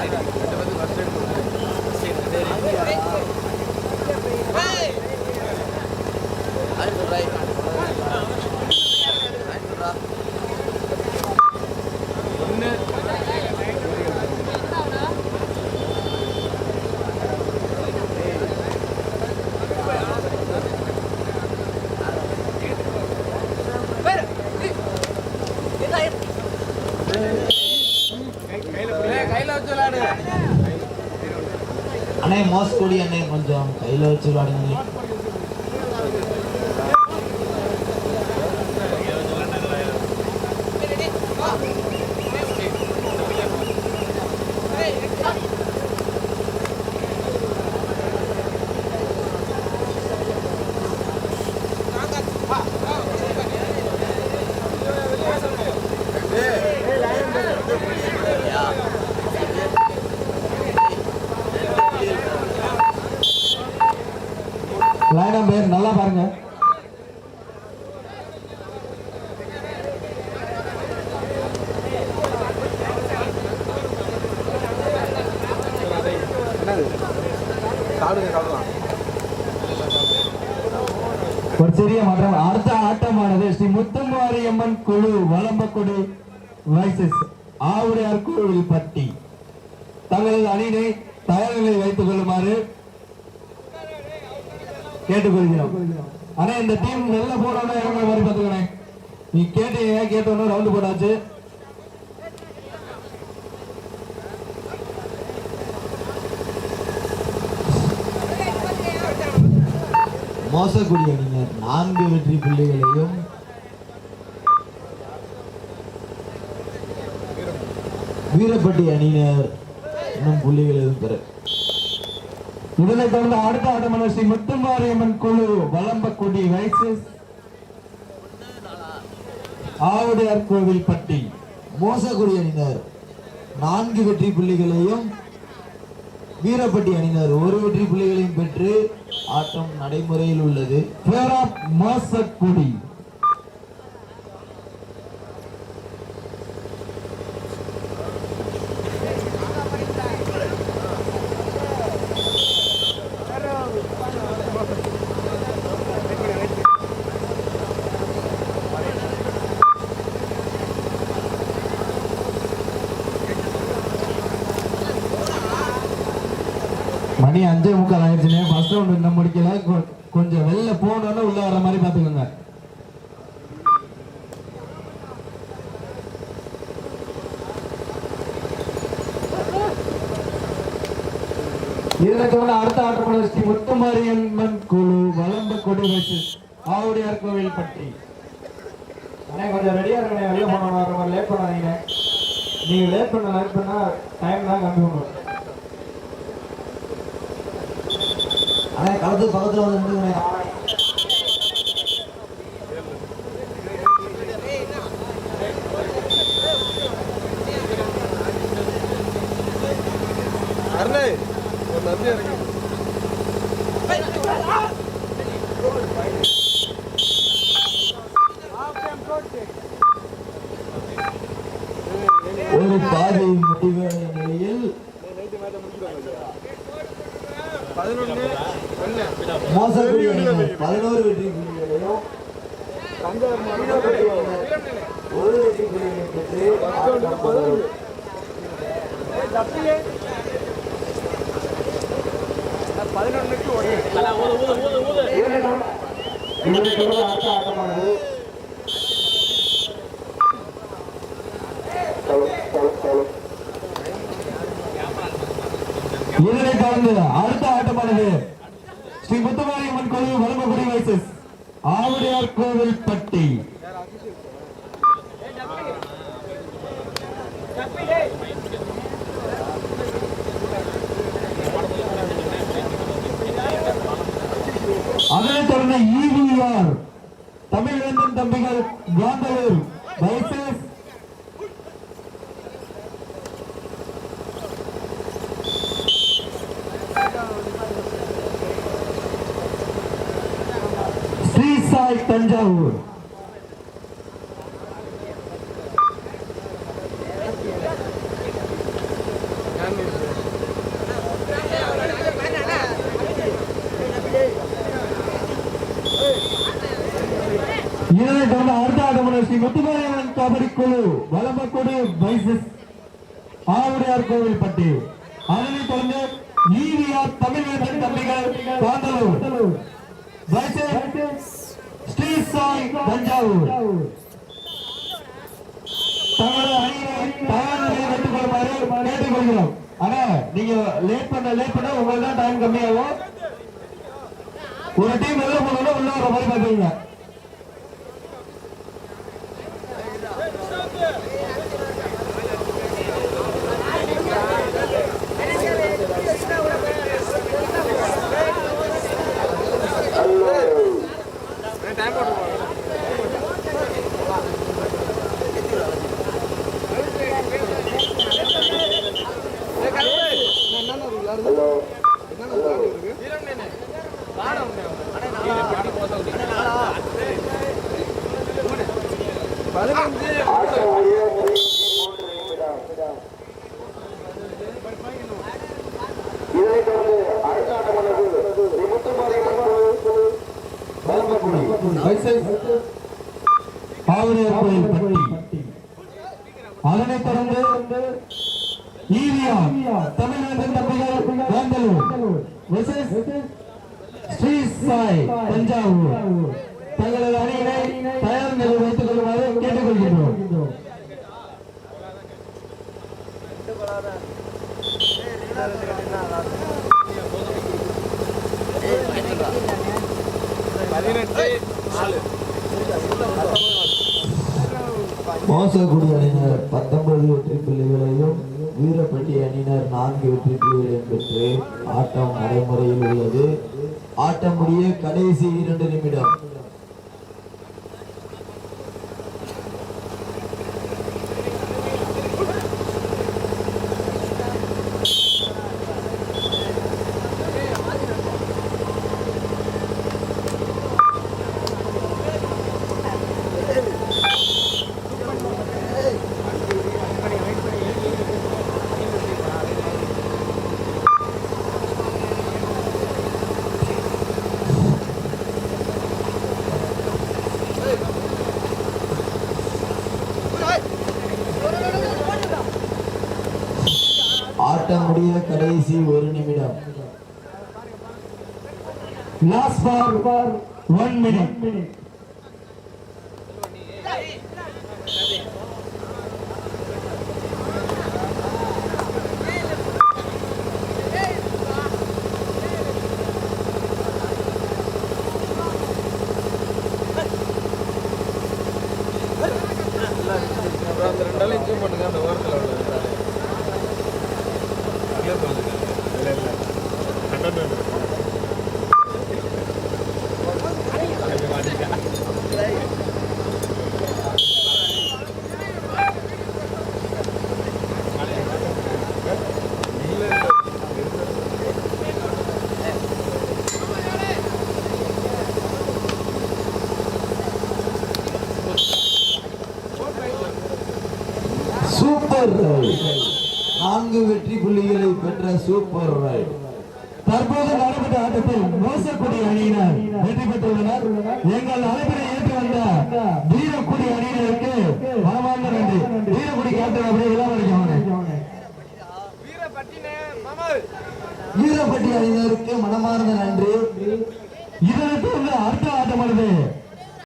すいません。மோஸ் கொடி அண்ணே கொஞ்சம் கையில் வச்சு விளையாடுங்க. ஒரு சிறிய மாற்றம். அடுத்த ஆட்டமானது ஸ்ரீ முத்துமாரியம்மன் குழு வளம்பக்குடி வைசஸ் ஆவுடையார் கோவில் பட்டி. தங்களது அணியினை தயாரிகளை வைத்துக் கொள்ளுமாறு கேட்டுக்கொள்கிறோம். ஆனா இந்த டீம் நல்ல போனோம்னா இறங்க மாதிரி பார்த்துக்கிறேன் நீ கேட்டீங்க கேட்டோன்னு ரவுண்டு போட்டாச்சு. மோசக்கூடிய அணியினர் நான்கு வெற்றி புள்ளிகளையும் வீரப்பட்டி அணியினர் இன்னும் புள்ளிகள் எதுவும் பெற இதனை தொடர்ந்து அடுத்த ஆட்டமான ஸ்ரீ முத்துமாரியம்மன் குழு வலம்பக்குடி வைசஸ் ஆவுடையார் கோவில் பட்டி. மோசக்குடி அணியினர் நான்கு வெற்றி புள்ளிகளையும் வீரப்பட்டி அணியினர் ஒரு வெற்றி புள்ளிகளையும் பெற்று ஆட்டம் நடைமுறையில் உள்ளது. பேர் ஆஃப் மணி அஞ்சே முக்கால் ஆயிடுச்சுனே ஃபர்ஸ்ட் ரவுண்ட் இன்னும் முடிக்கல. கொஞ்சம் வெளில போனோன்னு உள்ள வர மாதிரி பாத்துக்கோங்க இதனை அடுத்த ஆட்டமான ஸ்ரீ முத்துமாரியம்மன் குழு வளம்ப கொடி வச்சு ஆவுடையார் கோவில் பட்டி. அண்ணே கொஞ்சம் ரெடியாக இருக்கணும் வெளில போனோம் வர மாதிரி லேட் பண்ணாதீங்க. நீங்க லேட் பண்ண லேட் பண்ணா டைம் தான் கம்மி பண்ணுவோம் அண்ணே களத்துக்கு பக்கத்துல வந்து நின்றுங்கண்ணே அருணே ஒரு நன்றி இருக்கு ஒரு பாதை முடிவான நிலையில் பதினொன்று மோசடி பதினோரு வெற்றி புள்ளிகளையும் தஞ்சாவூர் ஒரு வெற்றி புள்ளிகளையும் பெற்று பதினொன்றுக்கு ஒன்று இதனை ஆட்டமானது இதனை தொடர்ந்து அடுத்த ஆட்டமானது ஸ்ரீ முத்துமாரியம்மன் கோவில் வலம்பகுடி வைசஸ் ஆவுடையார் கோவில் பட்டி. அதனைத் தொடர்ந்து இவிஆர் தமிழ்வேந்தன் தம்பிகள் காந்தலூர் வைசஸ் ஸ்ரீ தஞ்சாவூர் இதனை தொடர்ந்து அடுத்த ஆட்டமான ஸ்ரீ முத்துமாரியம்மன் கபடி குழு வலம்பக்குடி வைசஸ் ஆவுடையார் கோவில் பட்டி அதனைத் தொடர்ந்து ஈவிஆர் தமிழ் தம்பிகள் காந்தலூர். வைசஸ் ஸ்ரீ சாய் தஞ்சாவூர். தங்களது அணியினை கேட்டுக்கொள்கிறோம். ஆனா நீங்க லேட் பண்ண லேட் பண்ண உங்களுக்கு தான் டைம் கம்மியாகும். ஒரு டீம் வெளில போனோம்னா உள்ள வர மாதிரி டைம் போட்டு ஈவியா தமிழ்நாட்டின் தம்பிகள் வேந்தலூர். Versus ஸ்ரீ சாய் தஞ்சாவூர். தங்களது அணியினை தயார் நிலை வைத்துக் கொள்ளுமாறு கேட்டுக்கொள்கின்றோம். பதினெட்டு பத்தொன்பது வெற்றி புள்ளிகளையும் வீரப்பட்டி அணியினர் நான்கு வெற்றி புள்ளிகளையும் பெற்று ஆட்டம் நடைமுறையில் உள்ளது. ஆட்டம் முடிய கடைசி இரண்டு நிமிடம். ஆட்டம் முடிய கடைசி ஒரு நிமிடம். லாஸ்ட் ஃபார் ஒன் மினிட் அதுலயே நான்கு வெற்றி புள்ளிகளை பெற்ற சூப்பர் ரைட் தற்போது நடைபெற்ற ஆட்டத்தில் மோசக்குடி அணியினர் வெற்றி பெற்றுள்ளனர். எங்கள் அழைப்பினை ஏற்று வந்த வீரக்குடி அணியினருக்கு மனமார்ந்த நன்றி. வீரக்குடி கேப்டன் அப்படியே இளவரசி வீரப்பட்டினே, வீரப்பட்டி அணியினருக்கு மனமார்ந்த நன்றி. இதற்கு உள்ள அடுத்த ஆட்டமானது